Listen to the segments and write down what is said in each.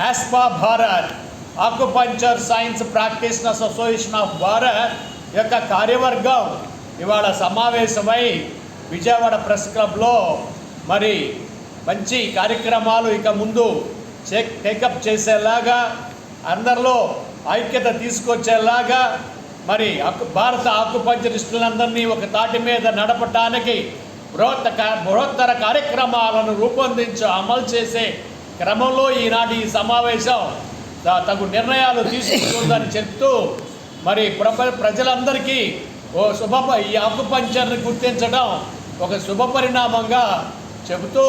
ASPA Bharat acupuncture science practitioners association of Bharat యొక్క కార్యవర్గం ఇవాళ సమావేశమై విజయవాడ ప్రెస్ క్లబ్లో మరి మంచి కార్యక్రమాలు ఇక ముందు చెక్ టేకప్ చేసేలాగా అందరిలో ఐక్యత తీసుకొచ్చేలాగా మరి భారత ఆకుపంచరిస్టులందరినీ ఒక తాటి మీద నడపటానికి బృహత్త బృహత్తర కార్యక్రమాలను రూపొందించి అమలు చేసే క్రమంలో ఈనాటి ఈ సమావేశం తగు నిర్ణయాలు తీసుకుంటుందని చెప్తూ మరి ప్రప ప్రజలందరికీ ఓ శుభ ఈ ఆకుపంచర్ని గుర్తించడం ఒక శుభ పరిణామంగా చెబుతూ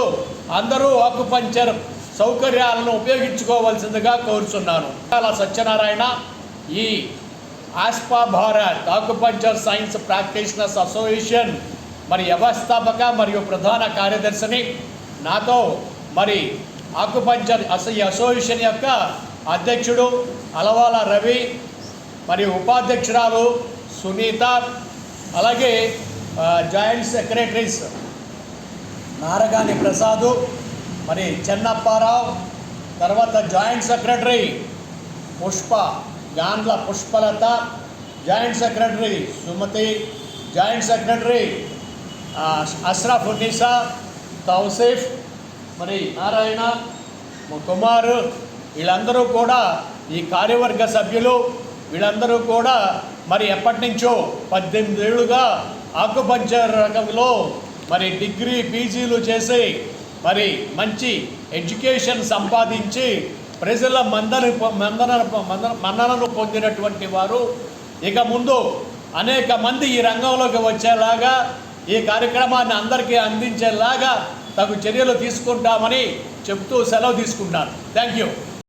అందరూ ఆకుపంచర్ సౌకర్యాలను ఉపయోగించుకోవాల్సిందిగా కోరుతున్నాను చాలా సత్యనారాయణ ఈ ASPA Bharat acupuncture science practitioners association మరి వ్యవస్థాపక మరియు ప్రధాన కార్యదర్శిని నాతో మరి ఆకుపంచర్ అస ఈ అసోసియేషన్ యొక్క అధ్యక్షుడు అలవాల రవి మరియు ఉపాధ్యక్షురాలు సునీత అలాగే జాయింట్ సెక్రటరీస్ నారగాని ప్రసాదు మరి చెన్నప్పారావు తర్వాత joint secretary Pushpa Gandla Pushpalatha joint secretary Sumathi joint secretary Ashraf Unnisa Tausif మరి నారాయణ కుమారు వీళ్ళందరూ కూడా ఈ కార్యవర్గ సభ్యులు వీళ్ళందరూ కూడా మరి ఎప్పటి నుంచో పద్దెనిమిది ఏళ్ళుగా ఆకుపంచర్ రంగంలో మరి డిగ్రీ పీజీలు చేసి మరి మంచి ఎడ్యుకేషన్ సంపాదించి ప్రజల మందని మందన మందన మన్ననను పొందినటువంటి వారు. ఇక ముందు అనేక మంది ఈ రంగంలోకి వచ్చేలాగా ఈ కార్యక్రమాన్ని అందరికీ అందించేలాగా తగు చర్యలు తీసుకుంటామని చెప్తూ సెలవు తీసుకుంటాను. Thank you